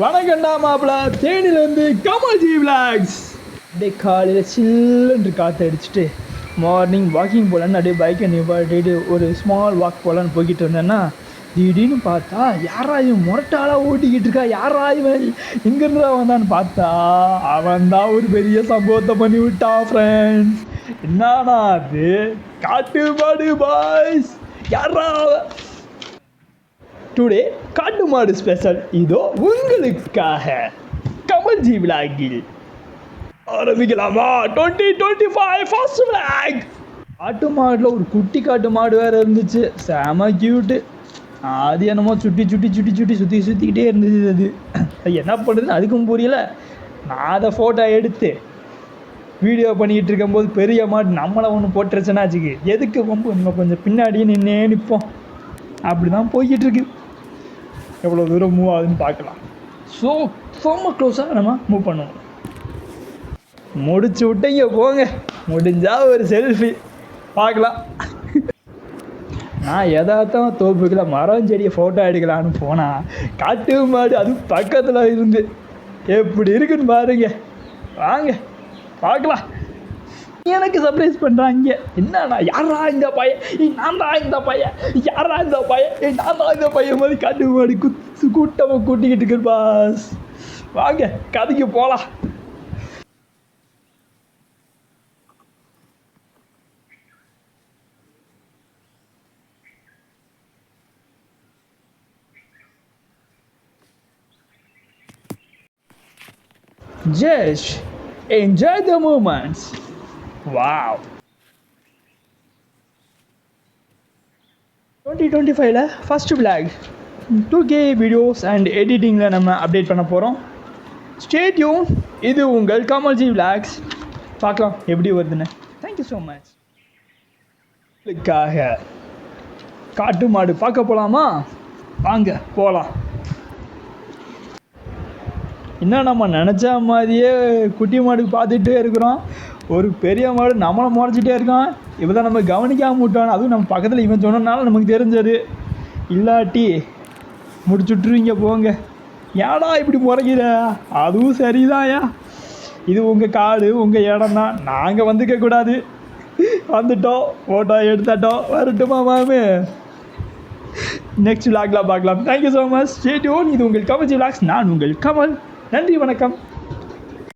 வணக்கம்டா மாப்பிள. தேனிலேருந்து கமல்ஜி விளாக்ஸ் அப்படியே காலையில் சில்லுன்ற காற்று அடிச்சுட்டு மார்னிங் வாக்கிங் போகலான்னு அப்படியே பைக்கை நிப்பாட்டிட்டு ஒரு ஸ்மால் வாக் போகலான்னு போய்கிட்டு இருந்தேன்னா திடீர்னு பார்த்தா யாரா இவன் முரட்டாளாக ஓட்டிக்கிட்டு இருக்கா? யாரா இவன் எங்கேருந்து வந்தான்னு பார்த்தா அவன் தான் ஒரு பெரிய சம்பவத்தை பண்ணி விட்டான் ஃப்ரெண்ட்ஸ் என்னடா அது? காட்டுமாடு பாய்ஸ் யாரா டுடே காட்டு மாடு ஸ்பெஷல் இதோ உங்களுக்காக கமல்ஜி விளாகில் ஆரம்பிக்கலாமா? Twenty twenty five first vlog காட்டு மாடில் ஒரு குட்டி காட்டு மாடு வேறு இருந்துச்சு. செம கியூட்டு அது என்னமோ சுட்டி சுட்டி சுட்டி சுட்டி சுற்றி சுற்றிக்கிட்டே இருந்துச்சு அது அது என்ன பண்ணுறதுன்னு அதுக்கும் புரியல. நான் அதை ஃபோட்டோ எடுத்து வீடியோ பண்ணிக்கிட்டு இருக்கும்போது பெரிய மாடு நம்மளை ஒன்று போட்டுருச்சுன்னா வச்சுக்கு எதுக்கு வம்பு? இன்னும் கொஞ்சம் பின்னாடியே நின்னே நிற்போம் அப்படி தான் போய்கிட்டு இருக்கு. எவ்வளோ தூரம் மூவ் ஆகுதுன்னு பார்க்கலாம். ஸோ ரொம்ப க்ளோஸாக நம்ம மூவ் பண்ணுவோம். முடிச்சு விட்டீங்க போங்க. முடிஞ்சால் ஒரு செல்ஃபி பார்க்கலாம். நான் எதாத்தான் தோப்புக்கில் மரம் செடியை ஃபோட்டோ எடுக்கலான்னு போனால் காட்டு மாடு அதுவும் பக்கத்தில் இருந்து. எப்படி இருக்குன்னு பாருங்க. வாங்க பார்க்கலாம். எனக்கு சர்ப்ரைஸ் பண்ணுறாங்க என்னடா யாரா இந்த பையன்? ஏய், நான் தான் இந்த பையன். யாரா இந்த பையன்? ஏய், நான் தான் இந்த பையன் மாதிரி கண்டு மாடி குத்து கூட்டமாக கூட்டிக்கிட்டு இருக்கு பாஸ். வாங்க கதைக்கு போகலாம் Just enjoy the moments. Wow twenty twenty ஃபைவ்ல first vlog two K videos and எடிட்டிங்கில் நம்ம அப்டேட் பண்ண போகிறோம் ஸ்டேட்யூன் இது உங்கள் கமல்ஜி விளாக்ஸ் பார்க்கலாம் எப்படி வருதுன்னு. தேங்க்யூ ஸோ மச் இதுக்காக காட்டு மாடு பார்க்க போகலாமா வாங்க போகலாம் என்ன நம்ம நினச்ச மாதிரியே குட்டி மாடு பார்த்துட்டே இருக்கிறோம். ஒரு பெரிய மாடு நம்மளை முறைச்சிட்டே இருக்கான். இவன் தான் நம்ம கவனிக்காம விட்டான். அதுவும் நம்ம பக்கத்தில் இவன் சொன்னனால நமக்கு தெரிஞ்சது. இல்லாட்டி முடிச்சுட்ருவீங்க போங்க. ஏடா இப்படி முறைக்கிற? அதுவும் சரிதான்யா. இது உங்கள் காடு உங்கள் இடம் தான் நாங்கள் வந்துக்கக்கூடாது வந்துட்டோம். ஃபோட்டோ எடுத்தாட்டோம். வரட்டுமா மாமே? நெக்ஸ்ட் விளாக்லாம் பார்க்கலாம். Thank you so much stay tuned இது உங்கள் கமல் விளாக்ஸ் நான் உங்கள் கமல். நன்றி வணக்கம்.